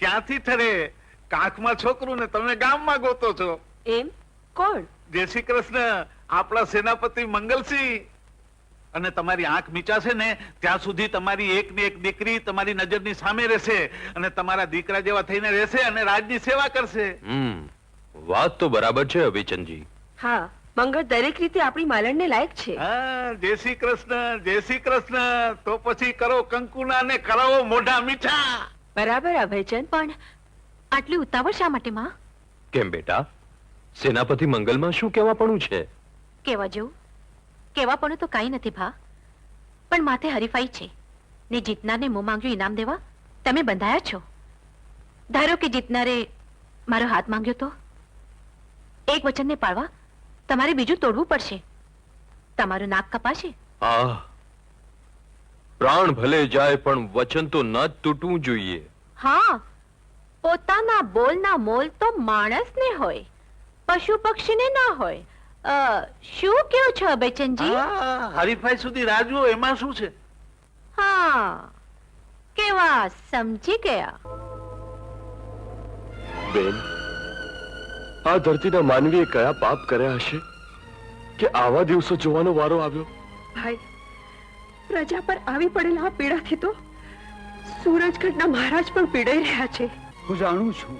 ક્યાંથી ઠરે? કાંખમાં છોકરું ને તમે ગામમાં ગોતો છો. એમ? કોણ? જય શ્રી કૃષ્ણ. આપણા સેનાપતિ મંગલસિંહ. અને તમારી આંખ મીચાશે ને ત્યાં સુધી તમારી એક ને એક દીકરી તમારી નજરની સામે રહેશે અને તમારા દીકરા જેવા થઈને રહેશે અને રાજની સેવા કરશે. વાત તો બરાબર છે અભિચંદજી. હા મંગળ દરેક રીતે આપણી માલણને લાયક છે. હા જય શ્રી કૃષ્ણ જય શ્રી કૃષ્ણ. તો પછી કરો કંકુના ને કરાવો મોઢા મીઠા. બરાબર અભયચંદ પણ આટલી ઉતાવળ શા માટે માં? કેમ બેટા? સેનાપતિ મંગલમાં શું કહેવાપણું છે? કેવા જેવું? કેવા પણ તો કાંઈ નથી ભા. પણ માથે હરીફાઈ છે. ને જીતનારને મોં માંગ્યું ઇનામ દેવા? તમે બંધાયા છો? ધારો કે જીતનારે મારો હાથ માંગ્યો તો? એક વચનને પાળવા તમારે બીજું તોડવું પડશે. તમારું નાક કપાશે. આ પ્રાણ ભલે જાય પણ વચન તો ન તૂટવું જોઈએ. હા પોતાના બોલના મોલ તો માણસને હોય પશુ પક્ષીને ના હોય. અ, શું કહો છો અભયચંદજી? હરીફાઈ સુધી રાહ જુઓ એમાં શું છે? હા કેવા સમજી ગયા. બેન આ ધરતીના માનવીએ કયા પાપ કર્યા હશે? કે આવા દિવસો જોવાનો વારો આવ્યો? ભાઈ પ્રજા પર આવી પડેલા આ પીડાથી તો સુરજગઢના મહારાજ પણ પીડાઈ રહ્યા છે. હું જાણું છું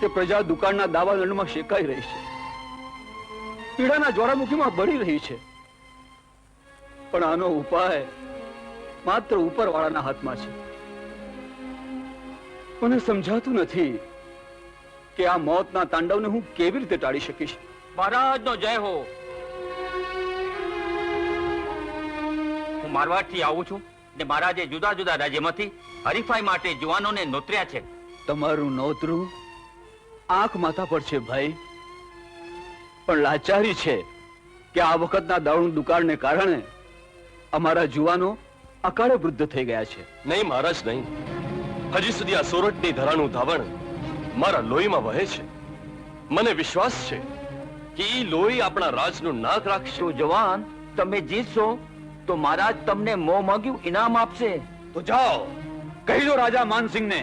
કે પ્રજા દુકાળના દાવાદંડમાં શેકાઈ રહી છે. પીડાના જ્વાળામુખીમાં બળી રહી છે. પણ આનો ઉપાય માત્ર ઉપરવાળાના હાથમાં છે. મને સમજાતું નથી કે આ મોતના તાંડવને હું કેવી રીતે ટાળી શકીશ? મહારાજનો જય હો. હું મારવાડથી આવું છું ને મહારાજે જુદા જુદા રાજ્યમાંથી હરીફાઈ માટે જુવાનોને નોતર્યા છે. તમારું નોતરું? આંખ માથા પર છે ભાઈ. પણ લાચારી છે કે આ વખતના દારૂ દુકાળને કારણે અમારા જુવાનો અકાળે વૃદ્ધ થઈ ગયા છે. નહીં મહારાજ નહીં. હજી સુધી આ સોરઠની ધરાનું ધાવણ મારા લોહીમાં વહે છે. મને વિશ્વાસ છે કે ઈ લોહી આપણા રાજનું નાક રાખશે. જવાન તમે જીતશો? તો મહારાજ તમને મો માંગ્યું ઇનામ આપશે. તો જાઓ. કહી દો રાજા માનસિંહને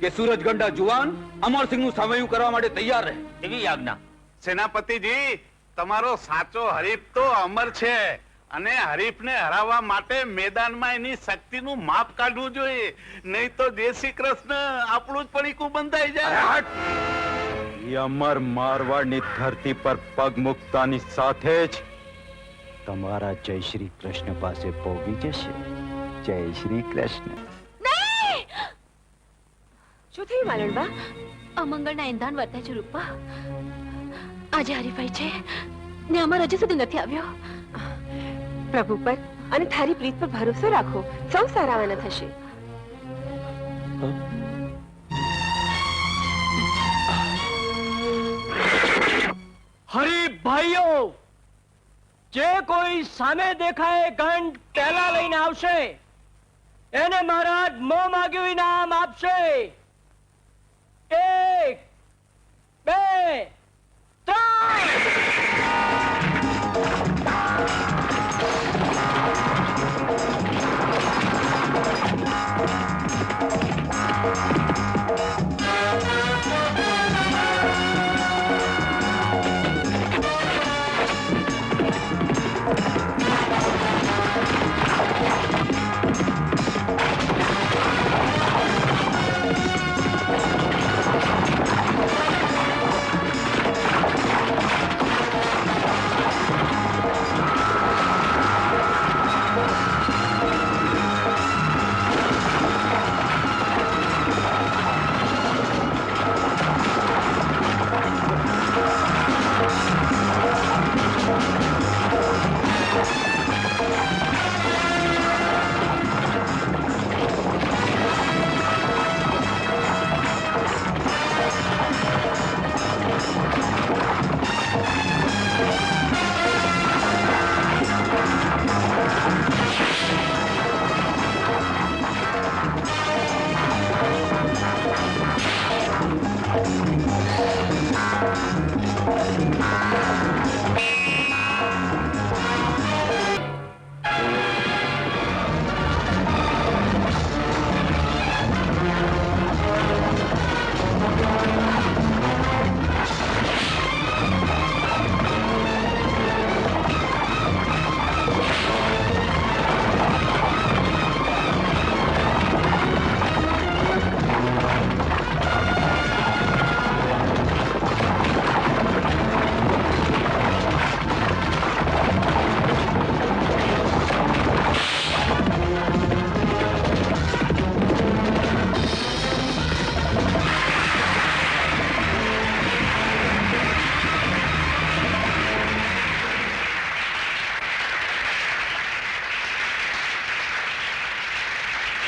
કે સૂરજગંડા જુવાન અમરસિંહનું સામયું કરવા માટે તૈયાર રહે. એવી આજ્ઞા સેનાપતિજી તમારો સાચો હરીફ તો અમર છે અને હરીફને હરાવવા માટે મેદાનમાં એની શક્તિનું માપ કાઢવું જોઈએ. નહીં તો જય શ્રી કૃષ્ણ આપણું જ પડીકું બંધાઈ જાય. અમર મારવાડની ધરતી પર પગ મૂકતાની સાથે જ તમારા જય શ્રી કૃષ્ણ પાસે પહોંચી જશે. જય શ્રી કૃષ્ણ. શું થયું માલણબા અમંગળના ઇંધાન વર્તા છે રૂપા. આજે હરીફાઈ છે ને અમારા હજી સુધી નથી આવ્યો. પ્રભુ પર અને થારી પ્રીત પર ભરોસો રાખો સૌ સારાવાના થશે. હરી ભાઈઓ જે કોઈ સામે દેખાય ઘંટ પહેલા લઈને આવશે, એને મહારાજ મોં માગ્યું ઇનામ આપશે. એક, બે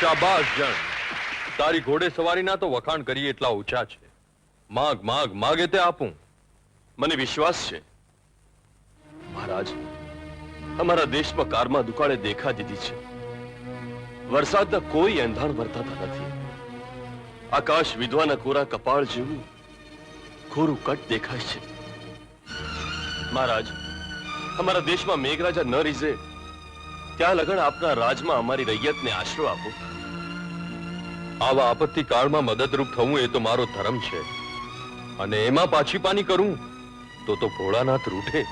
શાબાશ જણ તારી ઘોડે સવારીના તો વખાણ કરીએ એટલા ઓછા છે. માગ માગ, માગે તે આપું. મને વિશ્વાસ છે. મહારાજ, અમારા દેશમાં કારમાં દુકાળે દેખા દીધી છે. વરસાદના કોઈ એંધાણ વર્તાતા નથી. આકાશ વિધવાના કોરા કપાળ જેવું ખોરું કટ દેખાય છે. મહારાજ, અમારા દેશમાં મેઘરાજા ન રીઝે ત્યાં લગણ આપના રાજમાં અમારી રૈયતને આશરો આપો. આવા આપત્તિ કાળમાં મદદરૂપ થવું એ તો મારો ધર્મ છે. અને એમાં પાછી પાની કરું તો તો ભોળાનાથ રૂઠે